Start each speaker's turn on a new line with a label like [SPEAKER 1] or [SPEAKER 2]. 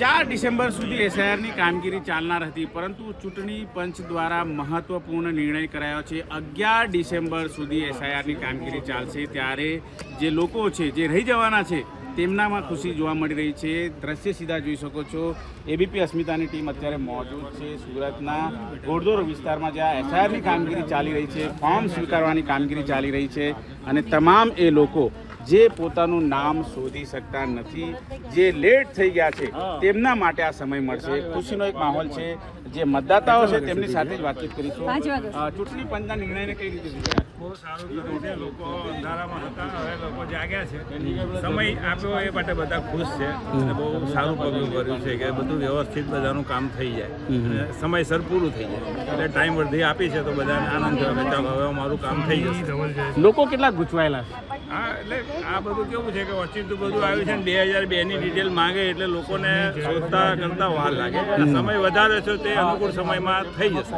[SPEAKER 1] ચાર ડિસેમ્બર સુધી એસઆઈઆરની કામગીરી ચાલનાર હતી, પરંતુ ચૂંટણી પંચ દ્વારા મહત્વપૂર્ણ નિર્ણય કરાયો છે. અગિયાર ડિસેમ્બર સુધી એસઆઈઆરની કામગીરી ચાલશે, ત્યારે જે લોકો છે, જે રહી જવાના છે, તેમનામાં ખુશી જોવા મળી રહી છે. દ્રશ્ય સીધા જોઈ શકો છો. એબીપી અસ્મિતાની ટીમ અત્યારે મોજૂદ છે. સુરતના ઘોડદોર વિસ્તારમાં જ્યાં એસઆઈઆરની કામગીરી ચાલી રહી છે. ફોર્મ સ્વીકારવાની કામગીરી ચાલી રહી છે. અને તમામ એ લોકો જે પોતાનું નામ શોધી શકતા નથી જે લેટ થઈ ગયા છે તેમના માટે આ સમય મળશે. ખુશીનો એક માહોલ છે. જે મતદાતાઓ છે તેમની સાથે જ વાતચીત કરીશું. ચૂંટણી પંચના નિર્ણયને કઈ રીતે
[SPEAKER 2] બહુ સારું કર્યું છે લોકો અંધારામાં હતા હવે લોકો જાગ્યા છે. સમય આપ્યો એ માટે બધા ખુશ છે. અને બહુ સારું પગલું કર્યું છે કે બધું વ્યવસ્થિત બધાનું કામ થઈ જાય. અને સમયસર પૂરું થઈ જાય. એટલે ટાઈમ વર્ધી આપી છે તો બધાને આનંદ થયો કે ચાલો હવે અમારું કામ થઈ જશે.
[SPEAKER 1] લોકો કેટલા ગૂંચવાયેલા છે?
[SPEAKER 2] હા એટલે આ બધું કેવું છે કે ઓચિંતું બધું આવ્યું છે ને બે હજાર બે ની ડિટેલ માંગે એટલે લોકોને શોધતા કરતા વાર લાગે. સમય વધારે છે તે અનુકૂળ સમયમાં થઈ જશે.